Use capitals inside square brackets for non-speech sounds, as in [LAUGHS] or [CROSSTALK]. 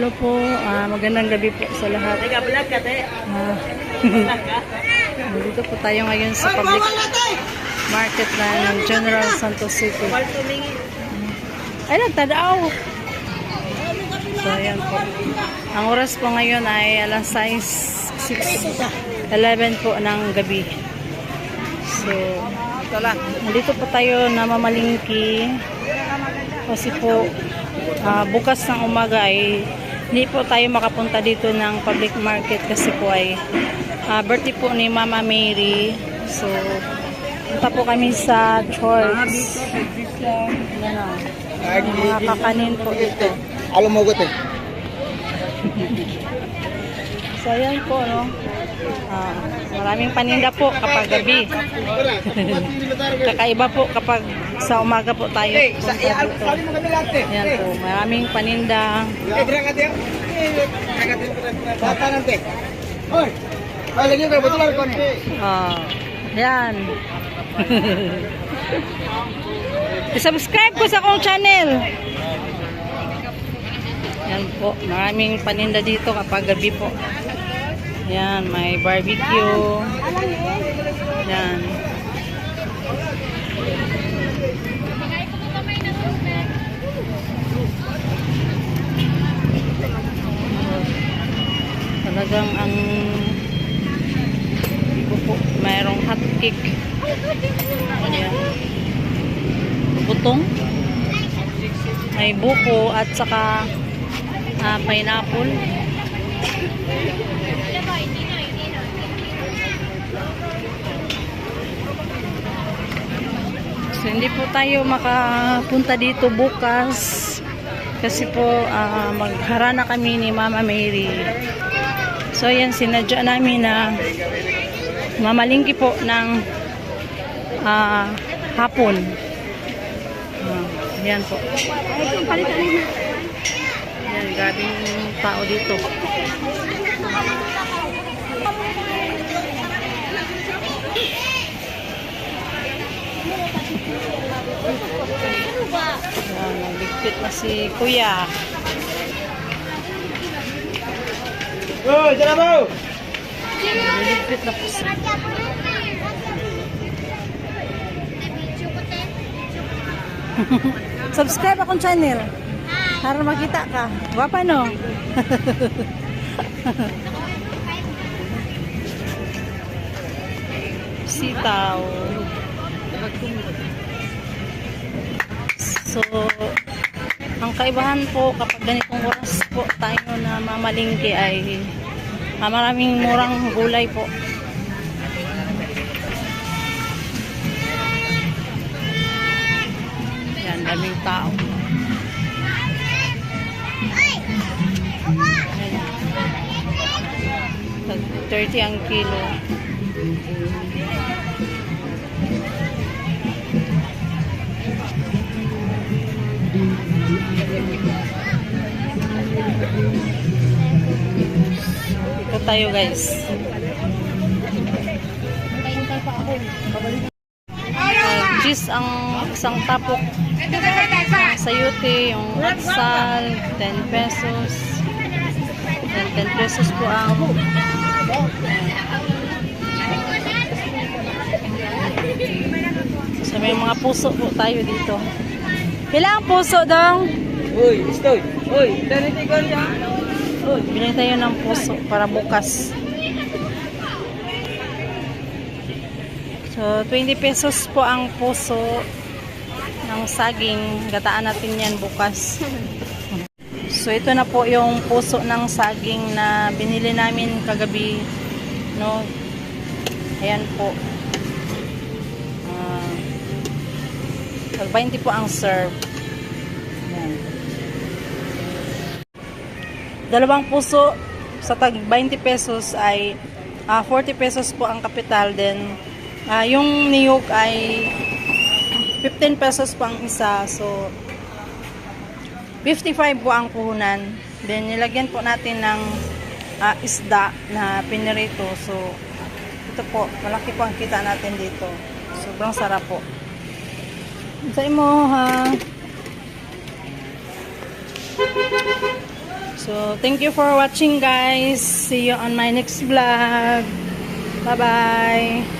Hello po, ah, magandang gabi po sa lahat. Teka, vlog ka, te. Ah, [LAUGHS] dito po tayo ngayon sa public market ng General Santos City. Ay, nagtadaaw! So, ayan po. Ang oras po ngayon ay alas 6, 6, 11 po ng gabi. So. Nandito po tayo na mamalingki kasi po ah, bukas ng umaga ay hindi po tayo makapunta dito ng public market kasi po ay ah, birthday po ni Mama Mary. So, punta po kami sa church. Yan o. Mga kakanin po dito. Alam mo te. So, ayan po, no? Ah, maraming paninda po kapag gabi. [LAUGHS] Kakaiba po kapag sa umaga po tayo Sa punta ial dito. te. Ayan po, maraming paninda. Eh, ka te. Bata te. Hoy. Ay lagi ko betul ko ni. Ah, yan. [LAUGHS] I-subscribe ko sa akong channel. Yan po, maraming paninda dito kapag gabi po. Yan, may barbecue. Yan. Talagang ang ibo po, cake. Ayan. Butong. May buko at saka ah, pineapple. So, hindi po tayo makapunta dito bukas kasi po ah, magharana kami ni Mama Mary. So, yan, sinadya namin na mamalingki po ng ah, hapon. Ah, yan po. Yan, grabing tao dito. Yan, nagligpit na si Kuya. Hoy, dira mo. Nagligpit na po si [LAUGHS] Subscribe akong channel. Para makita ka. Gwapa no? [LAUGHS] Sitaw. So, ang kaibahan po kapag ganitong oras po tayo na mamalingki ay ah, maraming murang gulay po. Yan, daming tao. Tag 30 ang kilo. Tayo guys. Cheese ang isang tapok ang sayuti, yung atsal, 10 pesos. Then 10 pesos po ang So may mga puso po tayo dito. Kailangan puso dong. Hoy, estoy. Hoy, taniti ko niya. Bili tayo ng puso para bukas. So, 20 pesos po ang puso ng saging. Gataan natin yan bukas. So, ito na po yung puso ng saging na binili namin kagabi. No? Ayan po. Ah, pag 20 po ang serve. Dalawang puso sa tag 20 pesos ay ah, 40 pesos po ang kapital. Then, ah, yung niyog ay 15 pesos po ang isa. So, 55 po ang puhunan. Then, nilagyan po natin ng ah, isda na pinirito. So, ito po, malaki po ang kita natin dito. Sobrang sarap po. Say mo, ha? So, thank you for watching guys. See you on my next vlog. Bye-bye.